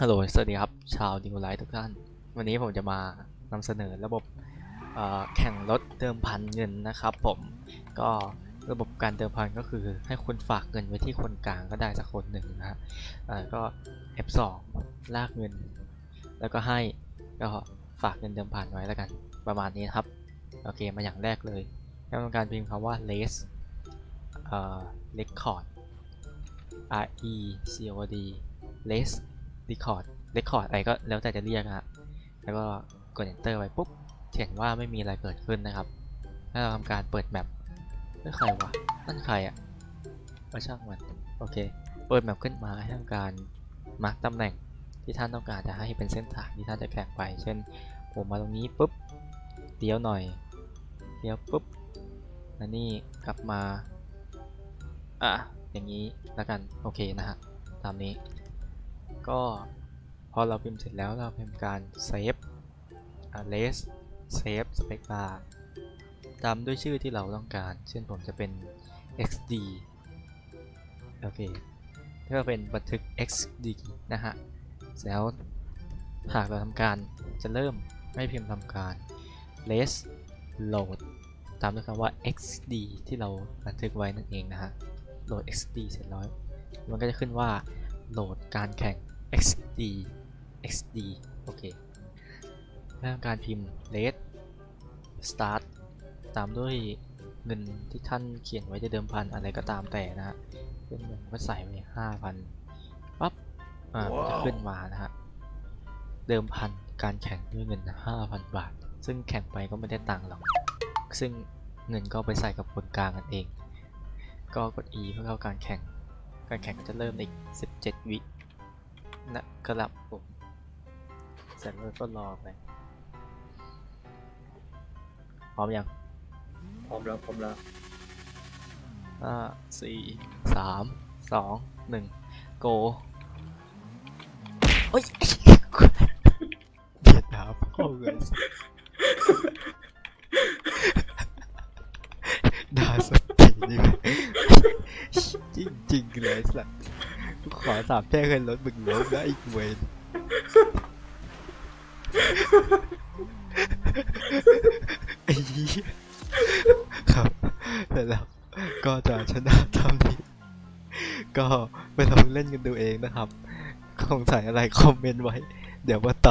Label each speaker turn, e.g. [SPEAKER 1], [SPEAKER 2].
[SPEAKER 1] ฮัลโหล สวัสดีครับ ชาวดิวไลท์ทุกท่าน วันนี้ผมจะมานำเสนอระบบแข่งรถเดิมพันเงินนะครับผม ก็ระบบการเดิมพันก็คือให้คุณฝากเงินไว้ที่คนกลางก็ได้สักคนหนึ่งนะฮะเอ่อก็ F2 ลากเงิน แล้วก็ให้ก็ฝากเงินเดิมพันไว้แล้วกัน ประมาณนี้ครับ โอเค มาอย่างแรกเลยแล้วต้องการพิมพ์คำว่า race เอ่อ record R E C O D race record record อะไรก็แล้วแต่จะเรียกนะฮะแล้วก็กด enter ไว้ปุ๊บเห็นว่าไม่มีอะไรเกิดขึ้นนะครับ ถ้าเราทำการเปิดแมปไม่ใครวะนั่นใครอะก็ช่างมันโอเค เปิดแมปขึ้นมาให้ทำการมาร์กตำแหน่งที่ท่านต้องการจะให้เป็นเส้นทางที่ท่านจะแข่งไป เช่นผมมาตรงนี้ปุ๊บเลี้ยวหน่อยเลี้ยวปุ๊บแล้วนี่กลับมาอะอย่างนี้แล้วกันโอเคนะฮะตามนี้ ก็พอเราพิมพ์เสร็จแล้วเราพิมพ์การเซฟอ่า less save space bar ตามด้วยชื่อที่เราต้องการ เช่นผมจะเป็น xd โอเคก็เป็นบันทึก xd นะฮะ แล้วหากเราทำการจะเริ่มไม่พิมพ์ทำการ less load ตามด้วยคำว่า xd ที่เราบันทึกไว้นั่นเองนะฮะโหลด xd เสร็จแล้ว มันก็จะขึ้นว่า โหลดการแข่ง xd xd โอเคแล้วทำการพิมพ์ let start ตามด้วยเงินที่ท่านเขียนไว้จะเดิมพันอะไรก็ตามแต่นะฮะซึ่งผมก็ใส่ไว้ห้าพันปั๊บอ่ามันจะขึ้นมานะฮะเดิมพันการแข่งด้วยเงิน5,000บาท ซึ่งแข่งไปก็ไม่ได้ตังค์หรอกซึ่งเงินก็ไปใส่กับคนกลางกันเอง ก็กด E เพื่อเข้าการแข่ง การแข่งก็จะเริ่มในอีก17 วินะครับผมเสร็จแล้วก็รอไป พร้อมยัง
[SPEAKER 2] พร้อมแล้ว พร้อมแล้ว
[SPEAKER 1] ห้าสี่สามสองหนึ่งโกโอ้ยเบียดดาบเข้าเงินด่าสตินี่ จริงเลยสัตว์กูขอสามแจ้งให้รถมึงล้มนะอีกเวนไอ้เหี้ยครับแต่แล้วก็จะชนะท่านี้ ก็ไปลองเล่นกันดูเองนะครับ สงสัยอะไรคอมเมนต์ไว้ เดี๋ยวมาตอบ